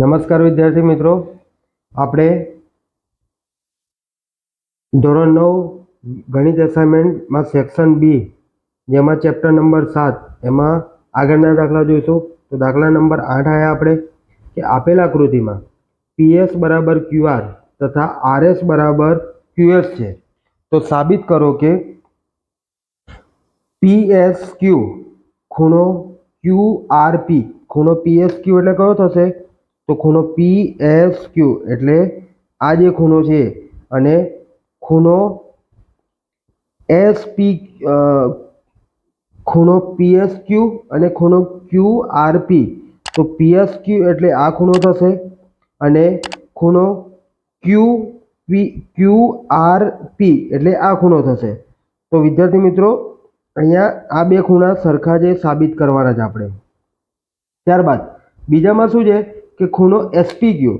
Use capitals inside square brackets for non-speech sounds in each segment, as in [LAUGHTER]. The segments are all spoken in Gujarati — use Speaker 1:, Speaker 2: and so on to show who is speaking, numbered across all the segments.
Speaker 1: નમસ્કાર વિદ્યાર્થી મિત્રો. આપણે ધોરણ નવ ગણિત એસાઇનમેન્ટમાં સેક્શન બી જેમાં ચેપ્ટર નંબર સાત, એમાં આગળના દાખલા જોઈશું. તો દાખલા નંબર આઠ આવ્યા આપણે, કે આપેલ આકૃતિમાં પીએસ બરાબર ક્યુઆર તથા આરએસ બરાબર ક્યુએસ છે. તો સાબિત કરો કે પીએસ ક્યુ ખૂણો ક્યુ આર પી ખૂણો પીએસ ક્યુ એટલે કયો થશે? તો ખૂણો પી એસ ક્યુ એટલે આ જે ખૂણો છે અને ખૂણો એસ પી ખૂણો પીએસ ક્યુ અને ખૂણો ક્યુ આર પી તો પીએસ ક્યુ એટલે આ ખૂણો થશે અને ખૂણો Q P Q R P એટલે આ ખૂણો થશે. તો વિદ્યાર્થી મિત્રો, અહીંયા આ બે ખૂણા સરખા જે સાબિત કરવાના છે આપણે. ત્યારબાદ બીજામાં શું છે? કે ખૂણો એસપી ક્યુ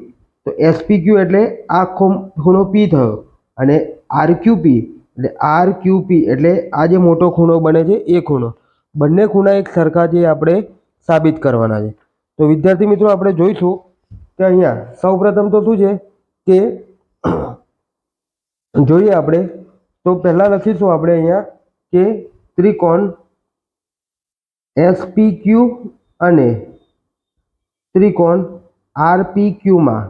Speaker 1: તો એસપી ક્યુ એટલે આ ખૂણો પી થયો. અને આર ક્યુ પી એટલે આર ક્યુ પી એટલે આ જે મોટો ખૂણો બને છે, એ ખૂણો. બંને ખૂણા એક સરખા છે આપણે સાબિત કરવાના છે. તો વિદ્યાર્થી મિત્રો, આપણે જોઈશું કે અહીંયા સૌપ્રથમ તો શું છે કે [CLEARS THROAT] જોઈએ આપણે. તો પહેલાં લખીશું આપણે અહીંયા કે ત્રિકોણ એસપી ક્યુ અને ત્રિકોણ આરપી ક્યુમાં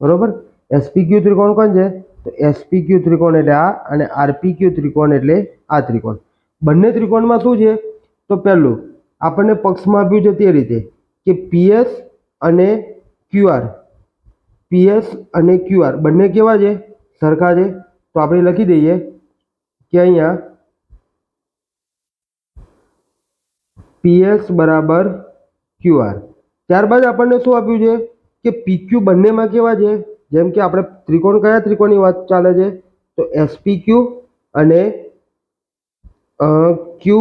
Speaker 1: બરોબર? એસપી ક્યુ ત્રિકોણ કોણ છે? તો એસપી ક્યુ ત્રિકોણ એટલે આ અને આરપી ક્યુ ત્રિકોણ એટલે આ ત્રિકોણ. બંને ત્રિકોણમાં શું છે? તો પહેલું, આપણને પક્ષમાં આપ્યું છે તે રીતે કે પીએસ અને ક્યુઆર. પીએસ અને ક્યુઆર. બંને કેવા છે? સરખા છે. તો આપણે લખી દઈએ કે અહીંયા પીએસ બરાબર ક્યુઆર. ત્યારબાદ આપણને શું આપ્યું છે કે પીક્યુ બંનેમાં કેવા છે? જેમ કે આપણે ત્રિકોણ કયા ત્રિકોણની વાત ચાલે છે? તો એસપી ક્યુ અને ક્યુ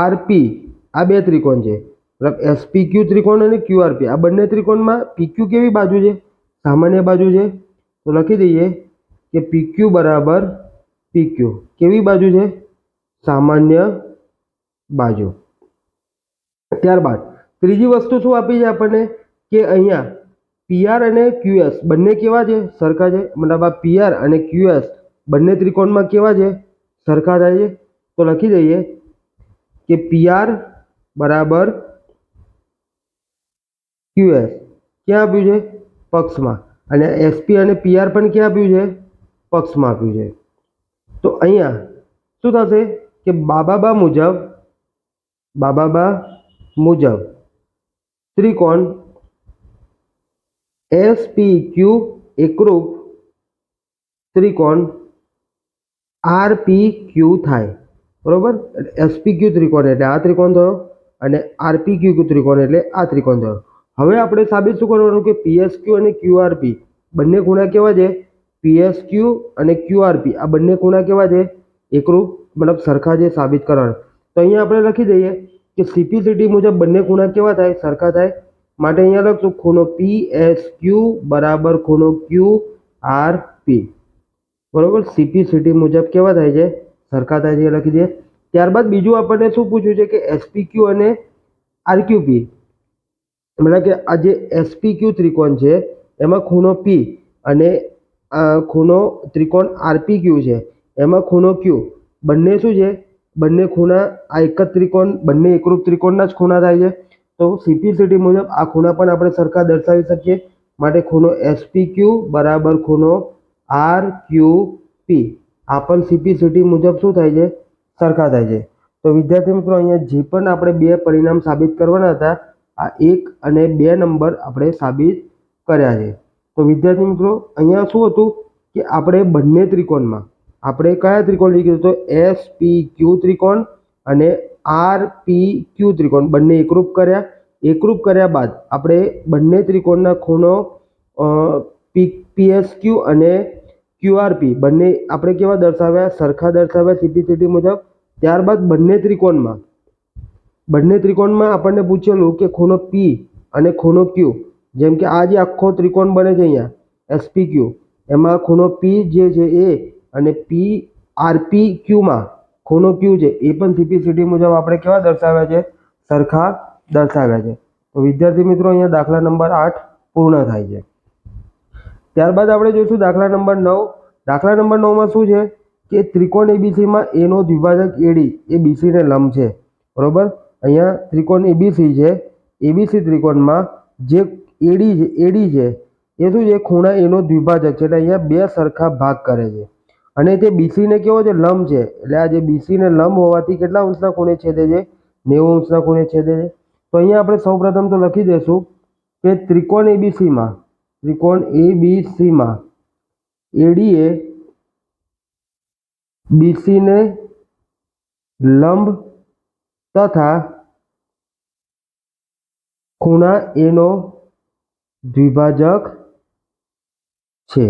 Speaker 1: આરપી આ બે ત્રિકોણ છે. મતલબ એસપીક્યુ ત્રિકોણ અને ક્યુઆરપી આ બંને ત્રિકોણમાં પીક્યુ કેવી બાજુ છે? સામાન્ય બાજુ છે. તો લખી દઈએ કે પીક્યુ બરાબર પીક્યુ કેવી બાજુ છે? સામાન્ય બાજુ. ત્યારબાદ ત્રીજી વસ્તુ શું આપી છે આપણને? કે અહીંયા પીઆર અને ક્યુએસ બંને કેવા છે? સરખા છે. મતલબ આ પીઆર અને ક્યુએસ બંને ત્રિકોણમાં કેવા છે? સરખા થાય છે. તો લખી દઈએ કે પીઆર બરાબર ક્યુએસ ક્યાં આપ્યું છે? પક્ષમાં. અને એસપી અને પીઆર પણ ક્યાં આપ્યું છે? પક્ષમાં આપ્યું છે. તો અહીંયા શું થશે? કે બાબાબા મુજબ બાબાબા મુજબ ત્રિકોણ એસ પી ક્યુ એકરૂપ ત્રિકોણ આર પી ક્યુ થાય. બરોબર? એસપી ક્યુ ત્રિકોણ એટલે આ ત્રિકોણ થયો અને આરપી ક્યુ ત્રિકોણ એટલે આ ત્રિકોણ થયો. હવે આપણે સાબિત શું કરવાનું કે પીએસ ક્યુ અને ક્યુઆરપી બંને ખૂણા કેવા છે? પીએસ ક્યુ અને ક્યુઆરપી આ બંને ખૂણા કેવા છે? એકરૂપ, મતલબ સરખા છે સાબિત કરવાના. તો અહીંયા આપણે લખી દઈએ કે સીપીસીટી મુજબ બંને ખૂણા કેવા થાય? સરખા થાય. માટે અહીંયા લખશું, ખૂણો પી એસ ક્યુ બરાબર ખૂણો Q R P C P C P C T મુજબ કેવા થાય છે? સરખા થાય છે લખી દઈએ. ત્યારબાદ બીજું આપણને શું પૂછ્યું છે કે એસપી ક્યુ અને આરક્યુપી મતલબ કે આ જે એસપી ક્યુ ત્રિકોણ છે, એમાં ખૂણો પી અને ખૂણો ત્રિકોણ આરપી ક્યુ છે. એમાં ખૂણો ક્યુ બંને શું છે? બંને ખૂણા, આ એક જ ત્રિકોણ, બંને એકરૂપ ત્રિકોણના જ ખૂણા થાય છે. તો સીપીસીટી મુજબ આ ખૂણા પણ આપણે સરખા દર્શાવી શકીએ. માટે ખૂણો એસપી ક્યુ બરાબર ખૂણો આર ક્યુ પી આ પણ સીપીસીટી મુજબ શું થાય છે? સરખા થાય છે. તો વિદ્યાર્થી મિત્રો, અહીંયા જે પણ આપણે બે પરિણામ સાબિત કરવાના હતા, આ એક અને બે નંબર આપણે સાબિત કર્યા છે. તો વિદ્યાર્થી મિત્રો, અહીંયા શું હતું કે આપણે બંને ત્રિકોણમાં આપણે કયા ત્રિકોણ લીધું તો એસ પી ક્યુ ત્રિકોણ અને આર પી ક્યુ ત્રિકોણ. બંને એકરૂપ કર્યા. એકરૂપ કર્યા બાદ આપણે બંને ત્રિકોણના ખૂણો પી પીએસ ક્યુ અને ક્યુઆરપી બંને આપણે કેવા દર્શાવ્યા? સરખા દર્શાવ્યા સીપીસીટી મુજબ. ત્યારબાદ બંને ત્રિકોણમાં બંને ત્રિકોણમાં આપણને પૂછેલું કે ખૂણો પી અને ખૂણો ક્યુ જેમ કે આ જે આખો ત્રિકોણ બને છે અહીંયા એસપી ક્યુ એમાં ખૂણો પી જે છે એ અને પી આરપી ક્યુમાં ખૂણો ક્યુ છે, એ પણ સીપીસીટી મુજબ આપણે કેવા દર્શાવ્યા છે? સરખા દર્શાવ્યા છે. તો વિદ્યાર્થી મિત્રો, અહીંયા દાખલા નંબર આઠ પૂર્ણ થાય છે. ત્યારબાદ આપણે જોઈશું દાખલા નંબર નવ. દાખલા નંબર નવમાં શું છે? કે ત્રિકોણ એબીસીમાં એનો દ્વિભાજક એડી એ બીસીને લંબ છે. બરોબર? અહીંયા ત્રિકોણ એબીસી છે. એબીસી ત્રિકોણમાં જે એડી છે એડી છે, એ શું છે? ખૂણા એનો દ્વિભાજક છે. એટલે અહીંયા બે સરખા ભાગ કરે છે. અને તે બીસીને કેવો છે, લંબ છે. એટલે આ જે બીસીને લંબ હોવાથી કેટલા અંશના ખૂણે છેદે છે? નેવું અંશના ખૂણે છેદે છે. તો અહીંયા આપણે સૌપ્રથમ તો લખી દઈશું કે ત્રિકોણ એબીસીમાં ત્રિકોણ એબીસીમાં એડીએ બીસીને લંબ તથા ખૂણા એનો દ્વિભાજક છે.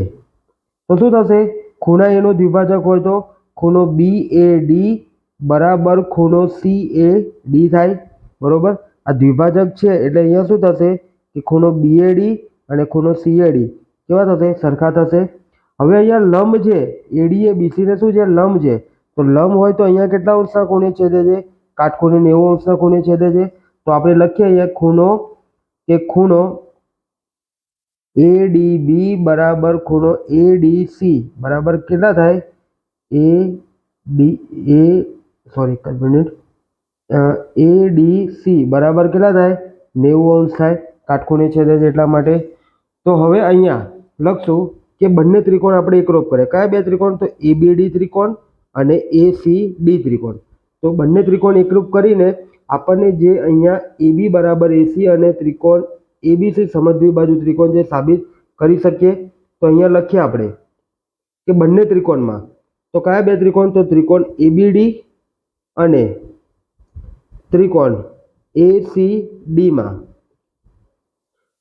Speaker 1: તો શું થશે? ખૂણા એનો દ્વિભાજક હોય તો ખૂણો બી એ ડી બરાબર ખૂણો સી એ ડી થાય. બરાબર? આ દ્વિભાજક છે એટલે અહીંયા શું થશે કે ખૂણો બીએડી અને ખૂણો સીએડી કેવા થશે? સરખા થશે. હવે અહીંયા લંબ છે. એડી એ બીસીને શું છે? લંબ છે. તો લંબ હોય તો અહીંયા કેટલા અંશના ખૂણે છેદે છે? કાટખૂણે નેવું અંશના ખૂણે છેદે છે. તો આપણે લખીએ અહીંયા ખૂણો કે ખૂણો એ ડી બી બરાબર ખૂણો એ ડી સી બરાબર કેટલા થાય? એ ડી એ સોરી એક મિનિટ સી બરાબર કેટલા થાય? નેવું અંશ થાય. કાટખૂણે છેદે છે એટલા માટે. તો હવે અહીંયા લખશું કે બંને ત્રિકોણ આપણે એકરૂપ કરે કયા બે ત્રિકોણ? તો એબીડી ત્રિકોણ અને એસીડી ત્રિકોણ. તો બંને ત્રિકોણ એકરૂપ કરીને આપણને જે અહીંયા એબી બરાબર એસી અને ત્રિકોણ એબીસી સમદ્વિ બાજુ ત્રિકોણ જે સાબિત કરી શકીએ, તો અહીંયા લખીએ આપણે કે બંને ત્રિકોણમાં, તો કયા બે ત્રિકોણ? તો ત્રિકોણ એબીડી અને ત્રિકોણ એસીડીમાં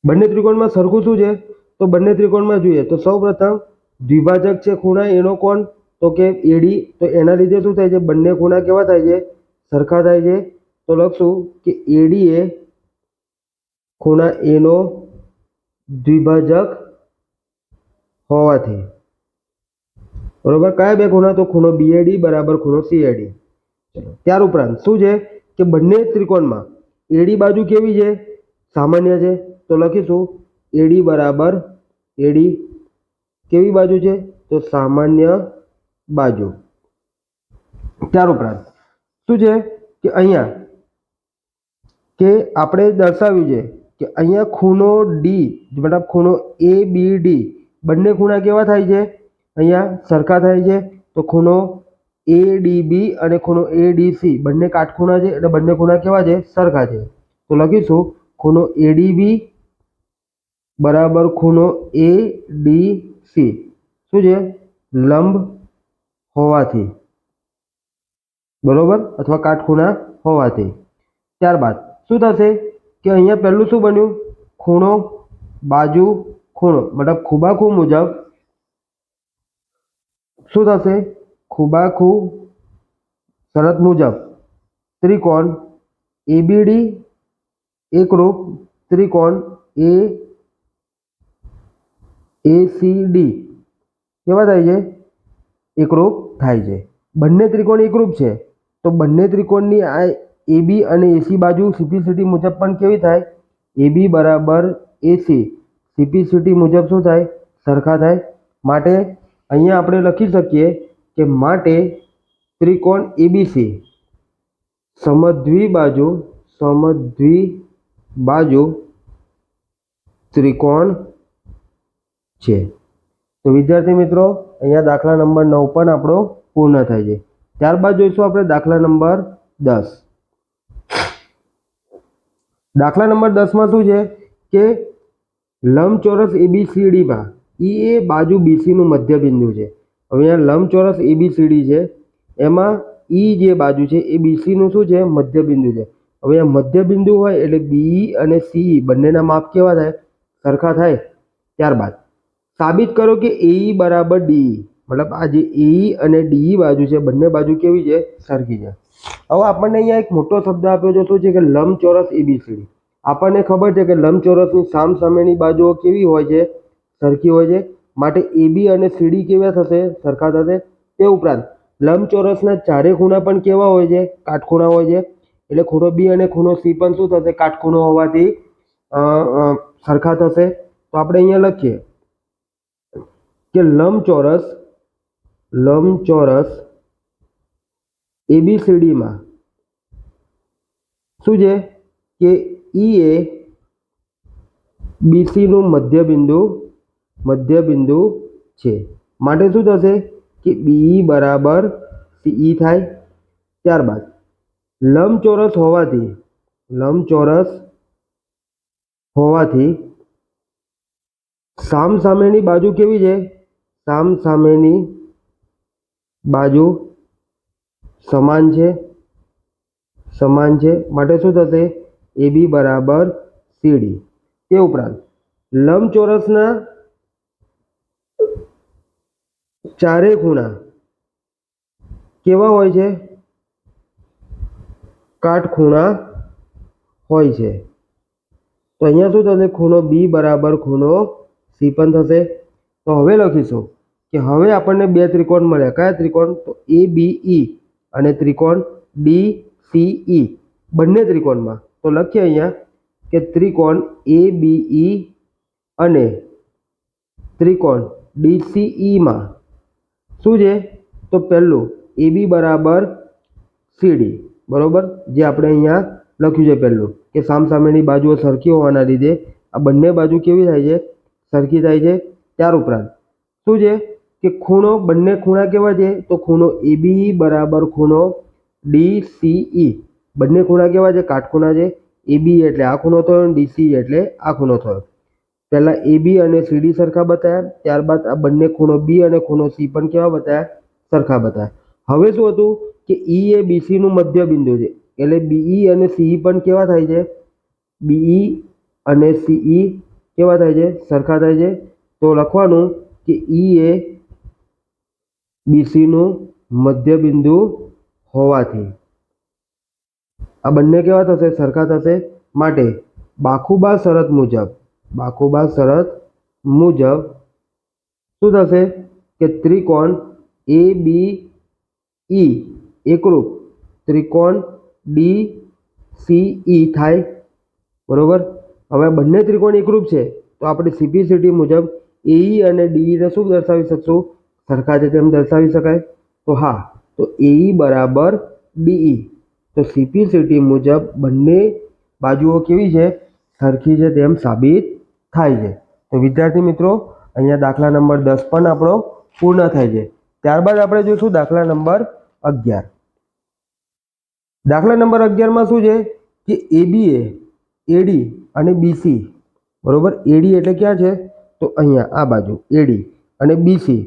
Speaker 1: બંને ત્રિકોણમાં સરખું શું છે? તો બંને ત્રિકોણમાં જોઈએ તો સૌપ્રથમ દ્વિભાજક છે ખૂણા એનો કોણ? તો કે એડી તો એના લીધે શું થાય છે? બંને ખૂણા કેવા થાય છે? સરખા થાય છે. તો લખશું કે એડી એ ખૂણા એનો દ્વિભાજક હોવાથી. બરોબર? કયા બે ખૂણા? તો ખૂણો બીએડી બરાબર ખૂણો સીએડી ચલો, ત્યાર ઉપરાંત શું છે કે બંને ત્રિકોણમાં એડી બાજુ કેવી છે? સામાન્ય છે. તો લખીશું એડી બરાબર એડી કેવી બાજુ છે? તો સામાન્ય બાજુ. ત્યાર ઉપરાંત શું છે કે અહીંયા કે આપણે દર્શાવ્યું છે કે અહીંયા ખૂણો ડી મતલબ ખૂણો એ બી ડી બંને ખૂણા કેવા થાય છે? અહીંયા સરખા થાય છે. તો ખૂણો એ ડી બી અને ખૂણો એ ડી સી બંને કાટખૂણા છે એટલે બંને ખૂણા કેવા છે? સરખા છે. તો લખીશું, ખૂણો એડીબી બરાબર ખૂણો એ ડી સી શું છે? લંબ હોવાથી. બરોબર? અથવા કાટખૂણા હોવાથી. ત્યારબાદ શું થશે? કે અહીંયા પહેલું શું બન્યું? ખૂણો, બાજુ, ખૂણો. મતલબ ખૂબાખૂ મુજબ શું થશે? ખૂબાખૂ શરત મુજબ. ત્રિકોણ એબીડી એકરૂપ ત્રિકોણ એ એસીડી કેવા થાય છે? એકરૂપ થાય છે. બંને ત્રિકોણ એકરૂપ છે. તો બંને ત્રિકોણની આ એબી અને એસી બાજુ સીપીસીટી મુજબ પણ કેવી થાય? એબી બરાબર એસી સીપીસીટી મુજબ શું થાય? સરખા થાય. માટે અહીંયા આપણે લખી શકીએ કે માટે ત્રિકોણ એબીસી સમદ્વિ બાજુ સમદ્વિ બાજુ ત્રિકોણ છે. તો વિદ્યાર્થી મિત્રો, અહીંયા દાખલા નંબર નવ પણ આપણો પૂર્ણ થાય છે. ત્યારબાદ જોઈશું આપણે દાખલા નંબર દસ. દાખલા નંબર દસમાં શું છે? કે લંબચોરસ એબીસીડીમાં ઈ એ બાજુ બીસીનું મધ્યબિંદુ છે. હવે અહીંયા લંબચોરસ એબીસીડી છે. એમાં ઈ જે બાજુ છે એ બીસીનું શું છે? મધ્યબિંદુ છે. હવે આ મધ્યબિંદુ હોય એટલે બી અને સી બંનેના માપ કેવા થાય? સરખા થાય. ત્યારબાદ સાબિત કરો કે એઈ બરાબર ડી મતલબ આ જે એઈ અને ડી બાજુ છે, બંને બાજુ કેવી છે? સરખી છે. હવે આપણને અહીંયા એક મોટો શબ્દ આપ્યો છે શું છે કે લંબચોરસ એબીસીડી આપણને ખબર છે કે લંબચોરસની સામ સામેની બાજુઓ કેવી હોય છે? સરખી હોય છે. માટે એબી અને સીડી કેવા થશે? સરખા થશે. તે ઉપરાંત, લંબચોરસના ચારે ખૂણા પણ કેવા હોય છે? કાટખૂણા હોય છે. એટલે ખૂણો બી અને ખૂણો સી પણ શું થશે? કાટખૂણો હોવાથી સરખા થશે. તો આપણે અહીંયા લખીએ કે લંબચોરસ લંબચોરસ એબીસીડીમાં. શું છે? કે ઈ એ બીસીનું મધ્યબિંદુ મધ્યબિંદુ છે. માટે શું થશે? કે બીઈ બરાબર સીઈ થાય ત્યારબાદ. લંબચોરસ હોવાથી લંબચોરસ હોવાથી સામસામેની બાજુ કેવી છે? સામસામેની બાજુ સમાન છે? સમાન છે. માટે શું થશે? એ બી બરાબર સીડી. તે ઉપરાંત, લંબચોરસના ચારે ખૂણા કેવા હોય છે? કાટખૂણા હોય છે. તો અહીંયા શું થશે? ખૂણો બી બરાબર ખૂણો સી પણ થશે. તો હવે લખીશું કે હવે આપણને બે ત્રિકોણ મળ્યા. કયા ત્રિકોણ? તો એ બી ઈ. અને ત્રિકોણ ડી સી ઈ બંને ત્રિકોણમાં. તો લખીએ અહીંયા કે ત્રિકોણ એ બી ઈ અને ત્રિકોણ ડી સી ઈમાં શું છે? તો પહેલું એ બી બરાબર સીડી બરાબર? જે આપણે અહીંયા લખ્યું છે પહેલું. કે સામસામેની બાજુઓ સરખી હોવાના લીધે આ બંને બાજુ કેવી થાય છે? સરખી થાય છે. ત્યાર ઉપરાંત. શું છે? કે ખૂણો બંને ખૂણા કેવા છે? તો ખૂણો એ બી બરાબર ખૂણો ડી સી ઈ. બંને ખૂણા કેવા છે? કાટખૂણા છે. એ બી એટલે આ ખૂણો થયો અને ડીસી એટલે આ ખૂણો થયો. પહેલાં એ બી અને સીડી સરખા બતાવ્યા ત્યારબાદ આ બંને ખૂણો બી અને ખૂણો સી પણ કેવા બતાવ્યા સરખા બતાવ્યા હવે શું હતું કે ઈ એ બીસીનું મધ્ય બિંદુ છે. એટલે બીઈ અને સીઈ પણ કેવા થાય છે? બીઈ અને સીઈ કેવા થાય છે? સરખા થાય છે. તો લખવાનું કે ઈ એ બીસીનું મધ્ય બિંદુ હોવાથી. આ બંને કેવા થશે? સરખા થશે. માટે બાખુબા શરત મુજબ, બાખુબા શરત મુજબ શું થશે? કે ત્રિકોણ એ, બી, ઈ એકરૂપ ત્રિકોણ ડી સી, ઈ થાય. બરોબર? હવે બંને ત્રિકોણ એકરૂપ છે. તો આપણે સીપીસીટી મુજબ એઈ અને ડીઈને શું દર્શાવી શકશું? સરખા છે તેમ દર્શાવી શકાય? તો હા. તો એઈ બરાબર ડીઈ તો સીપીસીટી મુજબ બંને બાજુઓ કેવી છે? સરખી છે તેમ સાબિત થાય છે. તો વિદ્યાર્થી મિત્રો, અહીંયા દાખલા નંબર દસ પણ આપણો પૂર્ણ થાય છે. ત્યારબાદ આપણે જોઈશું દાખલા નંબર અગિયાર. દાખલા નંબર અગિયારમાં શું છે? કે એબીએ એડી અને બીસી બરોબર? એડી એટલે ક્યાં છે? તો અહીંયા આ બાજુ એડી અને બીસી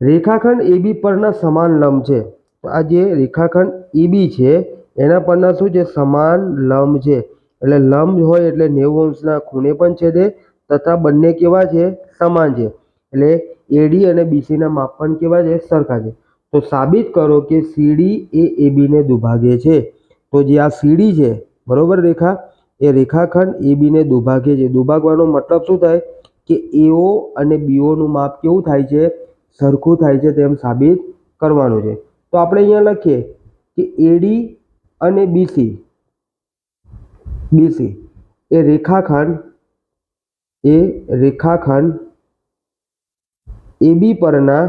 Speaker 1: રેખાખંડ એબી પરના સમાન લંબ છે. તો આ જે રેખાખંડ એબી છે, એના પરના શું છે? સમાન લંબ છે. એટલે લંબ હોય એટલે નેવું અંશના ખૂણે પણ છેદે, તથા બંને કેવા છે? સમાન છે. એટલે એડી અને બીસીના માપ પણ કેવા છે? સરખા છે. તો સાબિત કરો કે સીડી એ એબીને દુભાગે છે. તો જે આ સીડી છે, બરોબર રેખા? એ રેખાખંડ એબીને દુભાગે છે. દુભાગવાનો મતલબ શું થાય? કે એઓ અને બીઓનું માપ કેવું થાય છે? સરખું થાય છે તેમ સાબિત કરવાનું છે. તો આપણે અહીંયા લખીએ કે એડી અને બીસી બીસી એ રેખાખંડ એ રેખાખંડ એબી પરના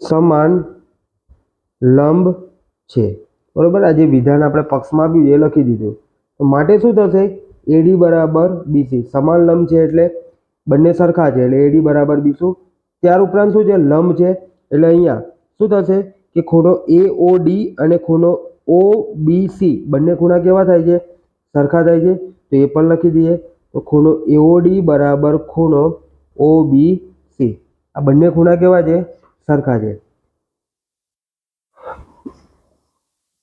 Speaker 1: સમાન લંબ છે. બરોબર? આ જે વિધાન આપણે પક્ષમાં આપ્યું એ લખી દીધું. તો માટે શું થશે? એડી બરાબર બીસી સમાન લંબ છે એટલે બંને સરખા છે એટલે એડી બરાબર બીસું ત્યાર ઉપરાંત શું છે? લંબ છે. એટલે અહીંયા શું થશે કે ખૂણો એ ઓ ડી અને ખૂણો ઓ બી સી બંને ખૂણા કેવા થાય છે? સરખા થાય છે. તો એ પણ લખી દઈએ. તો ખૂણો એઓડી બરાબર ખૂણો ઓ બી સી આ બંને ખૂણા કેવા છે? સરખા છે.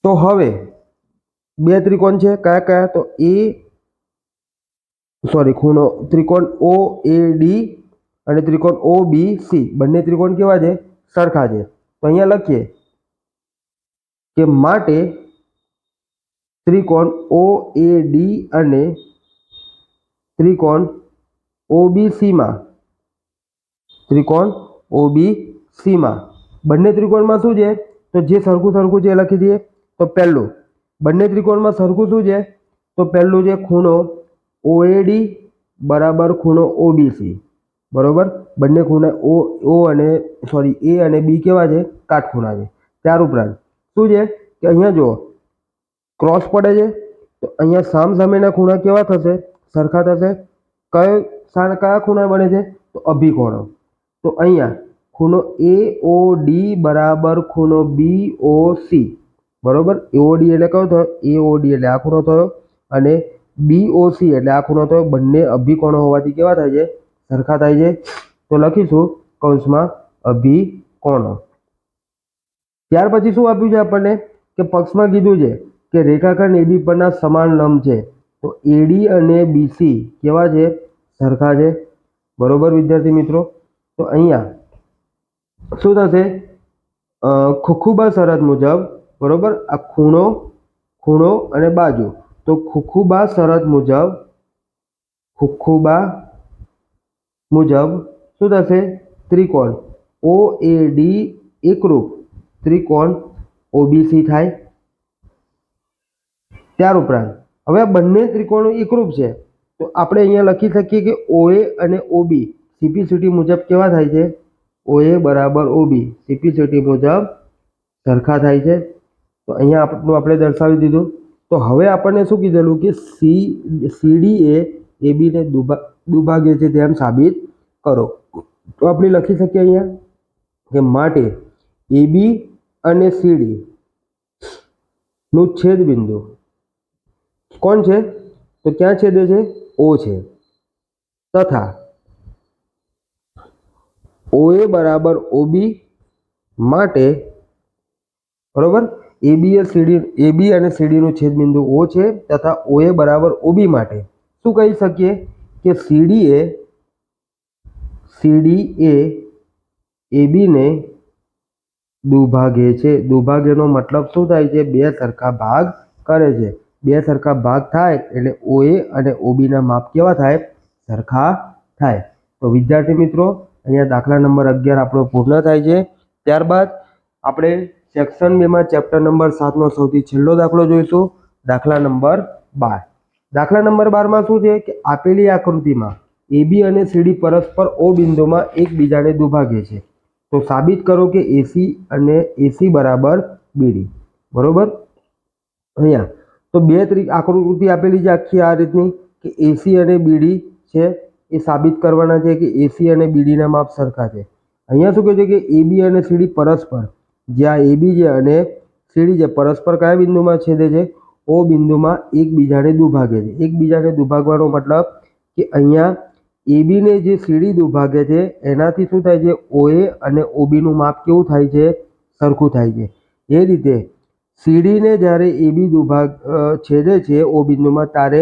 Speaker 1: તો હવે બે ત્રિકોણ છે. કયા કયા? તો એ સોરી ખૂણો ત્રિકોણ ઓ એ ડી અને ત્રિકોણ ઓ બી સી બંને ત્રિકોણ કેવા છે? સરખા છે. તો અહીંયા લખીએ કે માટે ત્રિકોણ ઓ એ ડી અને ત્રિકોણ ઓબીસીમાં ત્રિકોણ ઓબીસીમાં બંને ત્રિકોણમાં શું છે? તો જે સરખું સરખું છે એ લખી દઈએ. તો પહેલું, બંને ત્રિકોણમાં સરખું શું છે? તો પહેલું છે ખૂણો ઓએડી બરાબર ખૂણો ઓબીસી બરોબર? બંને ખૂણા ઓ ઓ અને સોરી એ અને બી કેવા છે? કાટખૂણા છે. ત્યાર ઉપરાંત. શું છે? કે અહીંયા જુઓ. ક્રોસ પડે છે. તો અહીંયા સામ સામેના ખૂણા કેવા થશે? સરખા થશે. કયો, સાણ કયા ખૂણા બને છે? તો અભિકોણો. તો અહીંયા ખૂણો એ, ઓ, ડી બરાબર ખૂણો બી, ઓ, સી. બરોબર? એઓડી એટલે કયો થયો? એઓડી એટલે આ ખૂણો થયો. અને બીઓસી એટલે આ ખૂણો થયો. બંને અભિકોણો હોવાથી કેવા થાય છે? સરખા થાય છે? તો લખીશું કૌંસમાં અભિકોણો. ત્યાર પછી શું આપ્યું છે આપણને? કે પક્ષમાં કીધું છે કે રેખાખંડ એબી પરના સમાન લંબ છે. તો એડી અને બીસી કેવા છે? સરખા છે. બરોબર વિદ્યાર્થી મિત્રો? તો અહીંયા શું થશે? ખુખુબા શરત મુજબ, બરોબર? આ ખૂણો ખૂણો અને બાજુ. તો ખુખુબા શરત મુજબ ખુખુબા મુજબ શું થશે? ત્રિકોણ ઓ એ ડી એકરૂપ ત્રિકોણ ઓબીસી થાય. ત્યાર ઉપરાંત, હવે આ બંને ત્રિકોણો એકરૂપ છે. તો આપણે અહીંયા લખી શકીએ કે ઓએ અને ઓબી સીપીસીટી મુજબ કેવા થાય છે? ઓએ બરાબર ઓબી સીપીસીટી મુજબ સરખા થાય છે. તો અહીંયા આપણું આપણે દર્શાવી દીધું. તો હવે આપણને શું કીધેલું કે સી સીડી એ એબીને દુભા દુભાગે છે તેમ સાબિત કરો. તો આપણે લખી શકીએ અહીંયા કે માટે એબી અને સીડી નું છેદબિંદુ. કોણ છે? તો ક્યાં છેદે છે? ઓ છે. તથા ઓએ બરાબર ઓબી માટે બરોબર? એબી એ સીડી એબી અને સીડીનું છેદબિંદુ ઓ છે તથા ઓએ બરાબર ઓબી માટે. શું કહી શકીએ? કે સીડી એ સીડી એ એબીને દુભાગે છે. દુભાગેનો મતલબ શું થાય છે? બે સરખા ભાગ કરે છે. બે સરખા ભાગ થાય એટલે ઓએ અને ઓબીના માપ કેવા થાય? સરખા થાય. તો વિદ્યાર્થી મિત્રો, અહીંયા દાખલા નંબર અગિયાર આપણો પૂર્ણ થાય છે. ત્યારબાદ આપણે સેક્શન બેમાં ચેપ્ટર નંબર સાતનો સૌથી છેલ્લો દાખલો જોઈશું. દાખલા નંબર બાર. દાખલા નંબર બારમાં શું છે કે આપેલી આકૃતિમાં એબી અને સીડી પરસ્પર ઓ બિંદુમાં એકબીજાને દુભાગે છે. તો સાબિત કરો કે એસી અને એસી બરાબર બીડી બરોબર? અહીંયા. તો બે ત્રીક આકૃતિ આપેલી છે આખી આ રીતની કે એસી અને બીડી છે. એ સાબિત કરવાના છે કે એસી અને બીડીના માપ સરખા છે. અહીંયા શું કહે છે કે એબી અને સીડી પરસ્પર. જ્યાં એબી છે અને સીડી છે. પરસ્પર કયા બિંદુમાં છેદે છે? ઓ બિંદુમાં એકબીજાને દુભાગે છે. એકબીજાને દુભાગવાનો મતલબ કે અહીંયા એબીને જે સીડી દુભાગે છે, એનાથી શું થાય છે? ઓએ અને ઓબીનું માપ કેવું થાય છે? સરખું થાય છે. એ રીતે સીડીને જ્યારે એબી દુભાગ છેદે છે, ઓ બિંદુમાં, ત્યારે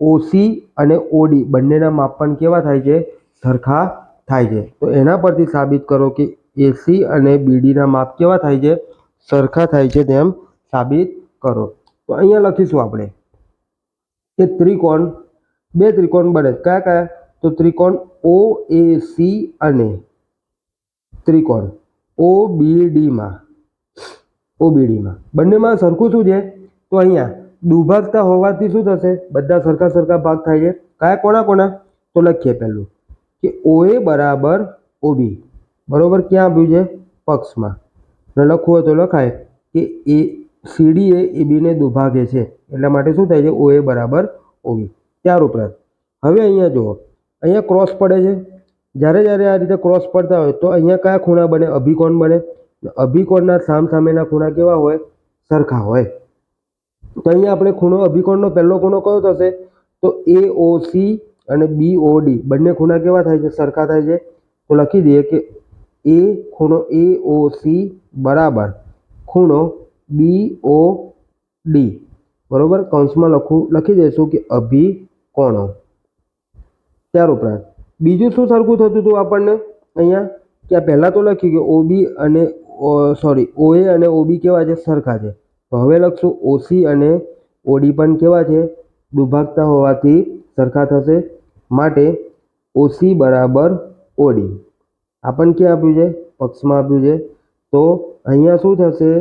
Speaker 1: ઓસી અને ઓડી બંનેના માપ પણ કેવા થાય છે? સરખા થાય છે. તો એના પરથી સાબિત કરો કે એસી અને બીડીના માપ કેવા થાય છે? સરખા થાય છે તેમ સાબિત કરો. તો અહીંયા લખીશું આપણે કે ત્રિકોણ, બે ત્રિકોણ બને. કયા કયા? તો ત્રિકોણ ઓ એ સી અને ત્રિકોણ ઓ બી ડીમાં ઓબીડીમાં બંનેમાં સરખું શું છે? તો અહીંયા દુભાગતા હોવાથી શું થશે? બધા સરખા સરખા ભાગ થાય છે. કયા કોના કોના? તો લખીએ પહેલું કે ઓ એ બરાબર ઓબી બરાબર ક્યાં આપ્યું છે? પક્ષમાં. ને લખવું હોય તો લખાય કે એ સીડી એ બીને દુભાગે છે. એટલા માટે શું થાય છે? ઓ એ બરાબર ઓવી ત્યાર ઉપરાંત, હવે અહીંયા જુઓ. અહીંયા ક્રોસ પડે છે. જ્યારે જ્યારે આ રીતે ક્રોસ પડતા હોય, તો અહીંયા કયા ખૂણા બને? અભિકોણ બને. અભિકોણના સામ સામેના ખૂણા કેવા હોય? સરખા હોય. તો અહીંયા આપણે ખૂણો, અભિકોણનો પહેલો ખૂણો કયો થશે? તો એ ઓ સી અને બી ઓ ડી બંને ખૂણા કેવા થાય છે? સરખા થાય છે. તો લખી દઈએ કે એ ખૂણો એ ઓ સી બરાબર. ખૂણો બી ઓ ડી બરાબર? કૌંસમાં લખું, લખી દઈશું કે અભિકોણો. ત્યાર ઉપરાંત. બીજું શું સરખું થતું હતું આપણને? અહીંયા? કે પહેલાં તો લખ્યું કે ઓબી અને સોરી ઓએ અને ઓબી કેવા છે? સરખા છે. તો હવે લખશું ઓસી અને ઓડી પણ કેવા છે? દુભાગતા હોવાથી સરખા થશે. માટે ઓસી બરાબર ઓડી આ પણ ક્યાં આપ્યું છે? પક્ષમાં આપ્યું છે. તો અહીંયા શું થશે?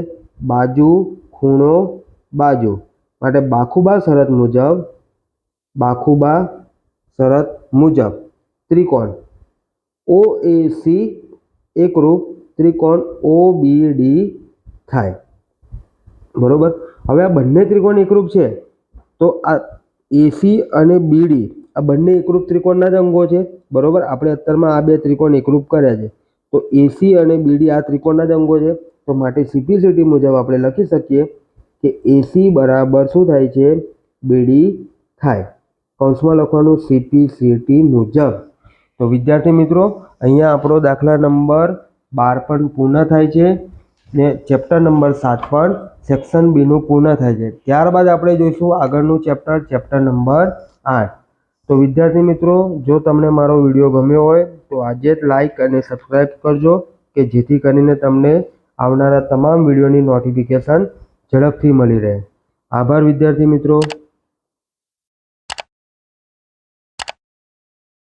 Speaker 1: બાજુ, ખૂણો, બાજુ. માટે બાખુબા શરત મુજબ, બાખુબા શરત મુજબ. ત્રિકોણ. ઓ એ સી એકરૂપ ત્રિકોણ ઓ બી ડી થાય. બરોબર? હવે આ બંને ત્રિકોણ એકરૂપ છે. તો આ એસી અને બીડી, આ બંને એકરૂપ ત્રિકોણના જ અંગો છે. બરોબર? આપણે અત્યારમાં આ બે ત્રિકોણ એકરૂપ કર્યા છે. તો એસી અને બીડી આ ત્રિકોણના જ અંગો છે. તો માટે સિમ્પ્લિસિટી મુજબ આપણે લખી શકીએ કે એસી બરાબર શું થાય છે? બીડી થાય. કૌંસમાં લખવાનું સીપીસીટી મુજબ. તો વિદ્યાર્થી મિત્રો, અહીંયા આપણો દાખલા નંબર બાર પણ પૂર્ણ થાય છે ને ચેપ્ટર નંબર સાત પણ સેક્શન બીનું પૂર્ણ થાય છે. ત્યારબાદ આપણે જોઈશું આગળનું ચેપ્ટર ચેપ્ટર નંબર આઠ. તો વિદ્યાર્થી મિત્રો, જો તમને મારો વીડિયો ગમ્યો હોય, તો આજે જ લાઈક અને સબસ્ક્રાઈબ કરજો કે જેથી કરીને તમને આવનારા તમામ વિડીયોની નોટિફિકેશન ઝડપથી મળી રહે. આભાર વિદ્યાર્થી મિત્રો.